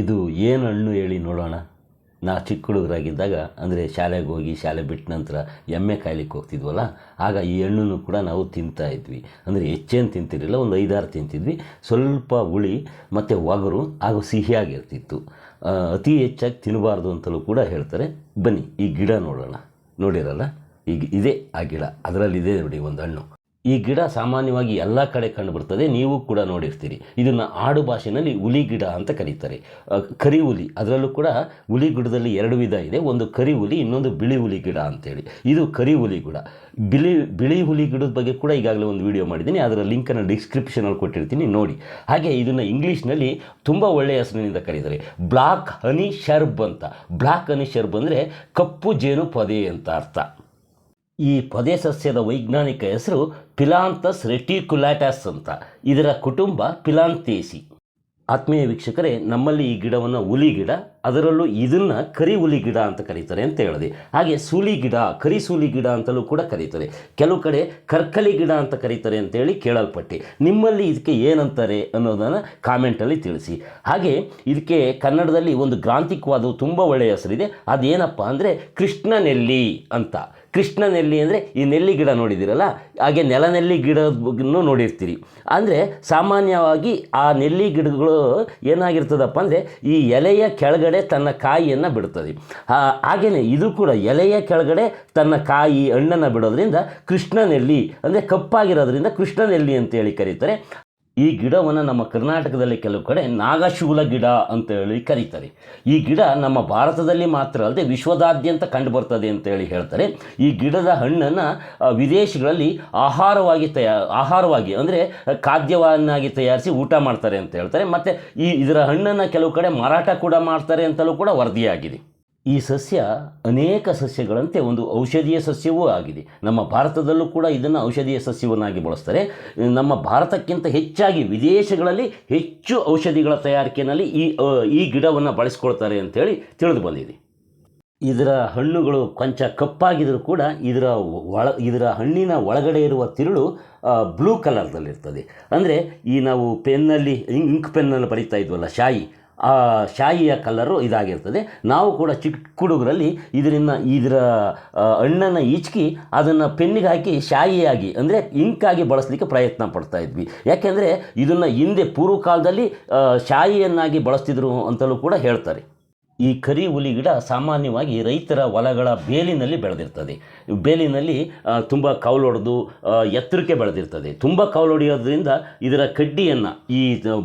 ಇದು ಏನು ಹಣ್ಣು ಹೇಳಿ ನೋಡೋಣ? ನಾ ಚಿಕ್ಕ ಹುಡುಗರಾಗಿದ್ದಾಗ, ಅಂದರೆ ಶಾಲೆಗೆ ಹೋಗಿ ಶಾಲೆ ಬಿಟ್ಟ ನಂತರ ಎಮ್ಮೆ ಕಾಯ್ಲಿಕ್ಕೆ ಹೋಗ್ತಿದ್ವಲ್ಲ, ಆಗ ಈ ಹಣ್ಣನ್ನು ಕೂಡ ನಾವು ತಿಂತಾ ಇದ್ವಿ. ಅಂದರೆ ಹೆಚ್ಚೇನು ತಿಂತಿರಲಿಲ್ಲ, ಒಂದು ಐದಾರು ತಿಂತಿದ್ವಿ. ಸ್ವಲ್ಪ ಹುಳಿ, ಮತ್ತು ಒಗರು, ಹಾಗೂ ಸಿಹಿಯಾಗಿರ್ತಿತ್ತು. ಅತಿ ಹೆಚ್ಚಾಗಿ ತಿನ್ನಬಾರ್ದು ಅಂತಲೂ ಕೂಡ ಹೇಳ್ತಾರೆ. ಬನ್ನಿ, ಈ ಗಿಡ ನೋಡೋಣ. ನೋಡಿರಲ್ಲ? ಈಗ ಇದೇ ಆ ಗಿಡ. ಅದರಲ್ಲಿದೆ ನೋಡಿ ಒಂದು ಹಣ್ಣು. ಈ ಗಿಡ ಸಾಮಾನ್ಯವಾಗಿ ಎಲ್ಲ ಕಡೆ ಕಂಡುಬರ್ತದೆ, ನೀವು ಕೂಡ ನೋಡಿರ್ತೀರಿ. ಇದನ್ನು ಆಡು ಭಾಷೆಯಲ್ಲಿ ಹುಲಿ ಗಿಡ ಅಂತ ಕರೀತಾರೆ. ಕರಿ ಹುಲಿ. ಅದರಲ್ಲೂ ಕೂಡ ಹುಲಿ ಗಿಡದಲ್ಲಿ ಎರಡು ವಿಧ ಇದೆ. ಒಂದು ಕರಿ ಹುಲಿ, ಇನ್ನೊಂದು ಬಿಳಿ ಹುಲಿ ಗಿಡ ಅಂತೇಳಿ. ಇದು ಕರಿ ಹುಲಿ ಗಿಡ. ಬಿಳಿ ಬಿಳಿ ಹುಲಿ ಗಿಡದ ಬಗ್ಗೆ ಕೂಡ ಈಗಾಗಲೇ ಒಂದು ವಿಡಿಯೋ ಮಾಡಿದ್ದೀನಿ. ಅದರ ಲಿಂಕನ್ನು ಡಿಸ್ಕ್ರಿಪ್ಷನಲ್ಲಿ ಕೊಟ್ಟಿರ್ತೀನಿ, ನೋಡಿ. ಹಾಗೆ ಇದನ್ನು ಇಂಗ್ಲೀಷ್ನಲ್ಲಿ ತುಂಬ ಒಳ್ಳೆಯ ಹೆಸರಿನಿಂದ ಕರೀತಾರೆ. ಬ್ಲಾಕ್ ಹನಿ ಶರ್ಬ್ ಅಂತ. ಬ್ಲಾಕ್ ಹನಿ ಶರ್ಬ್ ಅಂದರೆ ಕಪ್ಪು ಜೇನು ಪೊದೆ ಅಂತ ಅರ್ಥ. ಈ ಪೊದೆ ಸಸ್ಯದ ವೈಜ್ಞಾನಿಕ ಹೆಸರು ಪಿಲಾಂತಸ್ ರೆಟಿಕ್ಯುಲಾಟಸ್ ಅಂತ. ಇದರ ಕುಟುಂಬ ಪಿಲಾಂತೇಸಿ. ಆತ್ಮೀಯ ವೀಕ್ಷಕರೇ, ನಮ್ಮಲ್ಲಿ ಈ ಗಿಡವನ್ನು ಹುಲಿ ಗಿಡ, ಅದರಲ್ಲೂ ಇದನ್ನು ಕರಿ ಹುಲಿ ಗಿಡ ಅಂತ ಕರೀತಾರೆ ಅಂತ ಹೇಳಿದೆ. ಹಾಗೆ ಸೂಲಿ ಗಿಡ, ಕರಿ ಸೂಲಿ ಗಿಡ ಅಂತಲೂ ಕೂಡ ಕರೀತಾರೆ. ಕೆಲವು ಕಡೆ ಕರ್ಕಲಿ ಗಿಡ ಅಂತ ಕರೀತಾರೆ ಅಂತೇಳಿ ಕೇಳಲ್ಪಟ್ಟೆ. ನಿಮ್ಮಲ್ಲಿ ಇದಕ್ಕೆ ಏನಂತಾರೆ ಅನ್ನೋದನ್ನು ಕಾಮೆಂಟಲ್ಲಿ ತಿಳಿಸಿ. ಹಾಗೆ ಇದಕ್ಕೆ ಕನ್ನಡದಲ್ಲಿ ಒಂದು ಗ್ರಾಂತಿಕವಾದವು ತುಂಬ ಒಳ್ಳೆಯ ಹೆಸರಿದೆ. ಅದೇನಪ್ಪ ಅಂದರೆ ಕೃಷ್ಣನೆಲ್ಲಿ ಅಂತ. ಕೃಷ್ಣ ನೆಲ್ಲಿ ಅಂದರೆ ಈ ನೆಲ್ಲಿ ಗಿಡ ನೋಡಿದ್ದೀರಲ್ಲ ಹಾಗೆ ನೆಲನೆಲ್ಲಿ ಗಿಡವನ್ನು ನೋಡಿರ್ತೀರಿ. ಅಂದರೆ ಸಾಮಾನ್ಯವಾಗಿ ಆ ನೆಲ್ಲಿ ಗಿಡಗಳು ಏನಾಗಿರ್ತದಪ್ಪ ಅಂದರೆ ಈ ಎಲೆಯ ಕೆಳಗಡೆ ತನ್ನ ಕಾಯಿಯನ್ನು ಬಿಡ್ತದೆ ಹಾಗೆಯೇ ಇದು ಕೂಡ ಎಲೆಯ ಕೆಳಗಡೆ ತನ್ನ ಕಾಯಿ, ಹಣ್ಣನ್ನು ಬಿಡೋದ್ರಿಂದ ಕೃಷ್ಣ ನೆಲ್ಲಿ ಅಂದರೆ ಕಪ್ಪಾಗಿರೋದ್ರಿಂದ ಕೃಷ್ಣ ನೆಲ್ಲಿ ಅಂತೇಳಿ ಕರೀತಾರೆ. ಈ ಗಿಡವನ್ನು ನಮ್ಮ ಕರ್ನಾಟಕದಲ್ಲಿ ಕೆಲವು ಕಡೆ ನಾಗಶೂಲ ಗಿಡ ಅಂತ ಹೇಳಿ ಕರೀತಾರೆ. ಈ ಗಿಡ ನಮ್ಮ ಭಾರತದಲ್ಲಿ ಮಾತ್ರ ಅಲ್ಲದೆ ವಿಶ್ವದಾದ್ಯಂತ ಕಂಡುಬರ್ತದೆ ಅಂತ ಹೇಳಿ ಹೇಳ್ತಾರೆ. ಈ ಗಿಡದ ಹಣ್ಣನ್ನು ವಿದೇಶಗಳಲ್ಲಿ ಆಹಾರವಾಗಿ ತಯಾ, ಆಹಾರವಾಗಿ ಅಂದರೆ ಖಾದ್ಯವನ್ನಾಗಿ ತಯಾರಿಸಿ ಊಟ ಮಾಡ್ತಾರೆ ಅಂತ ಹೇಳ್ತಾರೆ. ಮತ್ತು ಈ ಇದರ ಹಣ್ಣನ್ನು ಕೆಲವು ಕಡೆ ಮಾರಾಟ ಕೂಡ ಮಾಡ್ತಾರೆ ಅಂತಲೂ ಕೂಡ ವರದಿಯಾಗಿದೆ. ಈ ಸಸ್ಯ ಅನೇಕ ಸಸ್ಯಗಳಂತೆ ಒಂದು ಔಷಧೀಯ ಸಸ್ಯವೂ ಆಗಿದೆ. ನಮ್ಮ ಭಾರತದಲ್ಲೂ ಕೂಡ ಇದನ್ನು ಔಷಧೀಯ ಸಸ್ಯವನ್ನಾಗಿ ಬಳಸ್ತಾರೆ. ನಮ್ಮ ಭಾರತಕ್ಕಿಂತ ಹೆಚ್ಚಾಗಿ ವಿದೇಶಗಳಲ್ಲಿ ಹೆಚ್ಚು ಔಷಧಿಗಳ ತಯಾರಿಕೆಯಲ್ಲಿ ಈ ಈ ಗಿಡವನ್ನು ಬಳಸ್ಕೊಳ್ತಾರೆ ಅಂತೇಳಿ ತಿಳಿದು ಬಂದಿದೆ. ಇದರ ಹಣ್ಣುಗಳು ಕೊಂಚ ಕಪ್ಪಾಗಿದ್ದರೂ ಕೂಡ ಇದರ ಒಳ, ಇದರ ಹಣ್ಣಿನ ಒಳಗಡೆ ಇರುವ ತಿರುಳು ಬ್ಲೂ ಕಲರ್ದಲ್ಲಿರ್ತದೆ. ಅಂದರೆ ಈ ನಾವು ಪೆನ್ನಲ್ಲಿ ಇಂಕ್ ಪೆನ್ನಲ್ಲಿ ಬರಿತಾ ಇದ್ವಲ್ಲ, ಶಾಯಿ. ಆ ಶಾಯಿಯ ಕಲರು ಇದಾಗಿರ್ತದೆ. ನಾವು ಕೂಡ ಚಿಕ್ಕ ಹುಡುಗರಲ್ಲಿ ಇದರಿಂದ ಇದರ ಹಣ್ಣನ್ನು ಈಚ್ಕಿ ಅದನ್ನು ಪೆನ್ನಿಗೆ ಹಾಕಿ ಶಾಯಿಯಾಗಿ, ಅಂದರೆ ಇಂಕಾಗಿ ಬಳಸಲಿಕ್ಕೆ ಪ್ರಯತ್ನ ಪಡ್ತಾ ಇದ್ವಿ. ಯಾಕೆಂದರೆ ಇದನ್ನು ಹಿಂದೆ ಪೂರ್ವಕಾಲದಲ್ಲಿ ಶಾಯಿಯನ್ನಾಗಿ ಬಳಸ್ತಿದ್ರು ಅಂತಲೂ ಕೂಡ ಹೇಳ್ತಾರೆ. ಈ ಕರಿ ಹುಲಿ ಗಿಡ ಸಾಮಾನ್ಯವಾಗಿ ರೈತರ ಹೊಲಗಳ ಬೇಲಿನಲ್ಲಿ ಬೆಳೆದಿರ್ತದೆ. ಬೇಲಿನಲ್ಲಿ ತುಂಬ ಕೌಲೊಡೆದು ಎತ್ತರಕ್ಕೆ ಬೆಳೆದಿರ್ತದೆ. ತುಂಬ ಕೌಲೊಡೆಯೋದ್ರಿಂದ ಇದರ ಕಡ್ಡಿಯನ್ನು, ಈ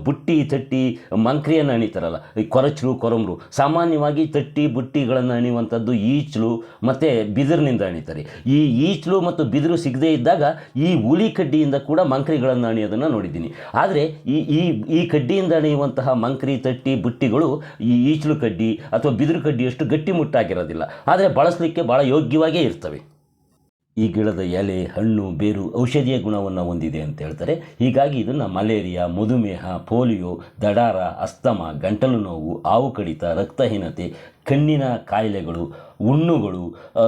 ಬುಟ್ಟಿ, ತಟ್ಟಿ, ಮಂಕ್ರಿಯನ್ನು ಅಣಿತಾರಲ್ಲ, ಈ ಕೊರಚಲು, ಕೊರಮರು, ಸಾಮಾನ್ಯವಾಗಿ ತಟ್ಟಿ, ಬುಟ್ಟಿಗಳನ್ನು ಅಣಿಯುವಂಥದ್ದು ಈಚಲು ಮತ್ತು ಬಿದಿರಿನಿಂದ ಅಣಿತಾರೆ. ಈ ಈಚಲು ಮತ್ತು ಬಿದಿರು ಸಿಗದೇ ಇದ್ದಾಗ ಈ ಹುಲಿ ಕಡ್ಡಿಯಿಂದ ಕೂಡ ಮಂಕ್ರಿಗಳನ್ನು ಅಣಿಯೋದನ್ನು ನೋಡಿದ್ದೀನಿ. ಆದರೆ ಈ ಈ ಈ ಕಡ್ಡಿಯಿಂದ ಅಣಿಯುವಂತಹ ಮಂಕ್ರಿ, ತಟ್ಟಿ, ಬುಟ್ಟಿಗಳು ಈ ಈಚಲು ಕಡ್ಡಿ ಅಥವಾ ಬಿದಿರು ಕಡ್ಡಿಯಷ್ಟು ಗಟ್ಟಿಮುಟ್ಟಾಗಿರೋದಿಲ್ಲ. ಆದರೆ ಬಳಸಲಿಕ್ಕೆ ಭಾಳ ಯೋಗ್ಯವಾಗೇ ಇರ್ತವೆ. ಈ ಗಿಡದ ಎಲೆ, ಹಣ್ಣು, ಬೇರು ಔಷಧೀಯ ಗುಣವನ್ನು ಹೊಂದಿದೆ ಅಂತ ಹೇಳ್ತಾರೆ. ಹೀಗಾಗಿ ಇದನ್ನು ಮಲೇರಿಯಾ, ಮಧುಮೇಹ, ಪೋಲಿಯೋ, ದಡಾರ, ಅಸ್ತಮ, ಗಂಟಲು ನೋವು ಆವು ಕಡಿತ, ರಕ್ತಹೀನತೆ, ಕಣ್ಣಿನ ಕಾಯಿಲೆಗಳು ಹುಣ್ಣುಗಳು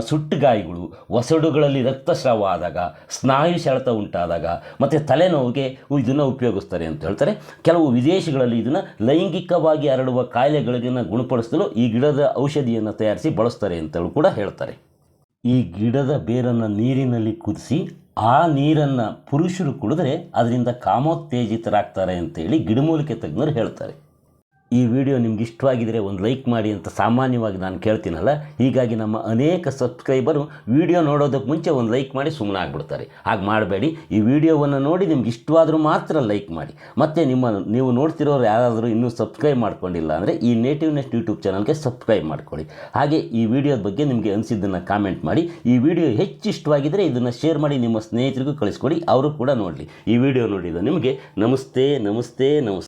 ಸುಟ್ಟುಗಾಯಿಗಳು, ಒಸಡುಗಳಲ್ಲಿ ರಕ್ತಸ್ರಾವ ಆದಾಗ, ಸ್ನಾಯು ಸೆಳೆತ ಉಂಟಾದಾಗ, ಮತ್ತು ತಲೆನೋವಿಗೆ ಇದನ್ನು ಉಪಯೋಗಿಸ್ತಾರೆ ಅಂತ ಹೇಳ್ತಾರೆ. ಕೆಲವು ವಿದೇಶಗಳಲ್ಲಿ ಇದನ್ನು ಲೈಂಗಿಕವಾಗಿ ಹರಡುವ ಕಾಯಿಲೆಗಳಿಗನ್ನು ಗುಣಪಡಿಸಲು ಈ ಗಿಡದ ಔಷಧಿಯನ್ನು ತಯಾರಿಸಿ ಬಳಸ್ತಾರೆ ಅಂತೇಳಿ ಕೂಡ ಹೇಳ್ತಾರೆ. ಈ ಗಿಡದ ಬೇರನ್ನು ನೀರಿನಲ್ಲಿ ಕುದಿಸಿ ಆ ನೀರನ್ನು ಪುರುಷರು ಕುಡಿದ್ರೆ ಅದರಿಂದ ಕಾಮೋತ್ತೇಜಿತರಾಗ್ತಾರೆ ಅಂತೇಳಿ ಗಿಡಮೂಲಿಕೆ ತಜ್ಞರು ಹೇಳ್ತಾರೆ. ಈ ವಿಡಿಯೋ ನಿಮ್ಗೆ ಇಷ್ಟವಾಗಿದ್ದರೆ ಒಂದು ಲೈಕ್ ಮಾಡಿ ಅಂತ ಸಾಮಾನ್ಯವಾಗಿ ನಾನು ಕೇಳ್ತೀನಲ್ಲ, ಹೀಗಾಗಿ ನಮ್ಮ ಅನೇಕ ಸಬ್ಸ್ಕ್ರೈಬರು ವಿಡಿಯೋ ನೋಡೋದಕ್ಕೆ ಮುಂಚೆ ಒಂದು ಲೈಕ್ ಮಾಡಿ ಸುಮ್ಮನೆ ಆಗ್ಬಿಡ್ತಾರೆ ಹಾಗೆ ಮಾಡಬೇಡಿ, ಈ ವಿಡಿಯೋವನ್ನು ನೋಡಿ ನಿಮ್ಗೆ ಇಷ್ಟವಾದರೂ ಮಾತ್ರ ಲೈಕ್ ಮಾಡಿ. ಮತ್ತು ನಿಮ್ಮ ನೀವು ನೋಡ್ತಿರೋರು ಯಾರಾದರೂ ಇನ್ನೂ ಸಬ್ಸ್ಕ್ರೈಬ್ ಮಾಡ್ಕೊಂಡಿಲ್ಲ ಅಂದರೆ ಈ ನೇಟಿವ್ ನೆಸ್ಟ್ ಯೂಟ್ಯೂಬ್ ಚಾನಲ್ಗೆ ಸಬ್ಸ್ಕ್ರೈಬ್ ಮಾಡ್ಕೊಳ್ಳಿ. ಹಾಗೆ ಈ ವಿಡಿಯೋದ ಬಗ್ಗೆ ನಿಮಗೆ ಅನಿಸಿದ್ದನ್ನು ಕಾಮೆಂಟ್ ಮಾಡಿ, ಈ ವಿಡಿಯೋ ಹೆಚ್ಚು ಇಷ್ಟವಾಗಿದ್ದರೆ ಇದನ್ನು ಶೇರ್ ಮಾಡಿ, ನಿಮ್ಮ ಸ್ನೇಹಿತರಿಗೂ ಕಳಿಸ್ಕೊಡಿ, ಅವರು ಕೂಡ ನೋಡಲಿ. ಈ ವಿಡಿಯೋ ನೋಡಿದ ನಿಮಗೆ ನಮಸ್ತೆ ನಮಸ್ತೆ ನಮಸ್ತೆ.